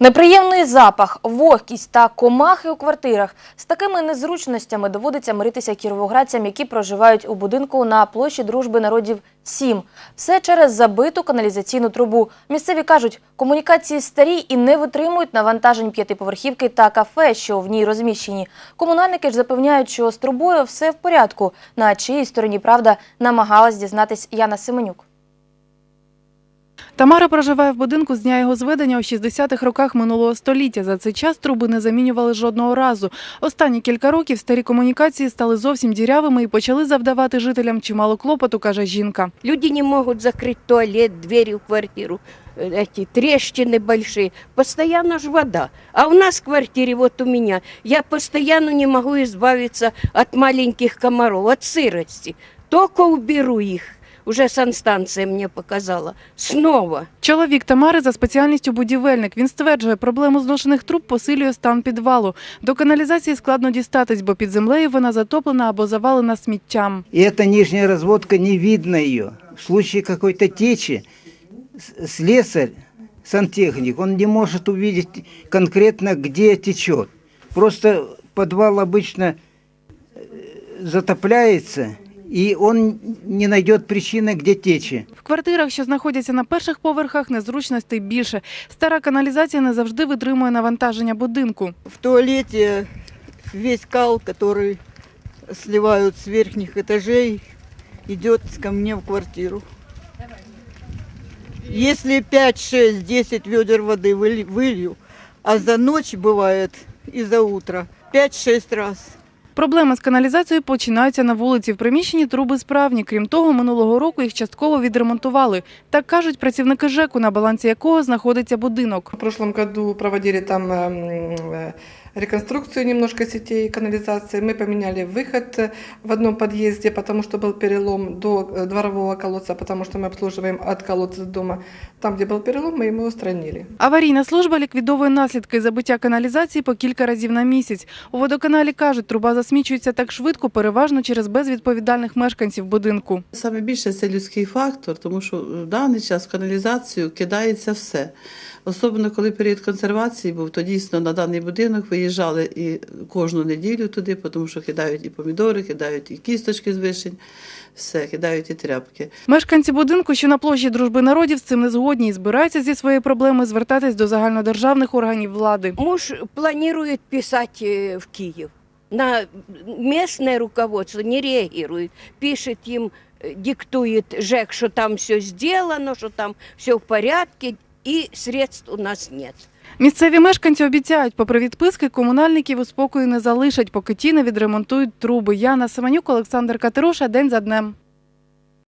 Неприємний запах, вогкість та комахи у квартирах. З такими незручностями доводиться миритися кіровоградцям, які проживають у будинку на площі Дружби народів 7. Все через забиту каналізаційну трубу. Місцеві кажуть, комунікації старі і не витримують навантажень п'ятиповерхівки та кафе, що в ній розміщені. Комунальники ж запевняють, що з трубою все в порядку. На чиїй стороні правда намагалась дізнатись Яна Семенюк. Тамара проживає в будинку з дня його зведення у 60-х роках минулого століття. За цей час труби не замінювали жодного разу. Останні кілька років старі комунікації стали зовсім дірявими і почали завдавати жителям чимало клопоту, каже жінка. Люди не могут закрыть туалет, двери в квартиру. Э, Эти трещины большие. Постоянно ж вода. А у нас в квартире, вот у меня, я постоянно не могу избавиться от маленьких комаров, от сырости. Только уберу их. Уже санстанция мне показала. Снова. Чоловік Тамари за спеціальністю будівельник. Він стверджує, проблему зношених труб посилює стан підвалу. До каналізації складно дістатись, бо під землею вона затоплена або завалена сміттям. И эта нижняя разводка, не видно ее. В случае какой-то течи с- слесарь, сантехник, он не может увидеть конкретно, где течет. Просто подвал обычно э, затопляется, и он не найдет причины, где течи. В квартирах, що знаходяться на перших поверхах, незручностей більше. Стара каналізація не завжди витримує навантаження будинку. в туалете весь кал, который сливают с верхних этажей, идет ко мне в квартиру. Если 5, 6, 10 ведер воды выли- вылью, а за ночь бывает и за утро 5-6 раз. Проблеми з каналізацією починаються на вулиці. В приміщенні труби справні. Крім того, минулого року їх частково відремонтували. Так кажуть працівники ЖЕКу, на балансі якого знаходиться будинок. В прошлом году проводили там эм, э, реконструкцию немножко сетей канализации. Мы поменяли выход э, в одном подъезде, потому что был перелом до э, дворового колодца, потому что мы обслуживаем от колодца дома. Там, где был перелом, мы его устранили. Аварійна служба ліквідовує наслідки забиття каналізації по кілька разів на місяць. У водоканалі кажуть, труба засмічується так швидко, переважно через безвідповідальних мешканців будинку. Саме більше це людський фактор, тому що в даний час в каналізацію кидається все. Особливо коли період консервації був, то дійсно на даний будинок виїжджали і кожну неділю туди, тому що кидають і помідори, кидають і кісточки з вишень, все, кидають і тряпки. Мешканці будинку, що на площі Дружби народів, з цим не згодні і збираються зі своєю проблемою звертатись до загальнодержавних органів влади. Муж планирует писать э, в Киев. На местное руководство не реагирует. Пишет им, э, диктует ЖЭК, что там все сделано, что там все в порядке, и средств у нас нет. Місцеві мешканці обіцяють, попри відписки, комунальників у спокою не залишать, поки ті не відремонтують труби. Яна Семенюк, Олександр Катеруша. День за днем.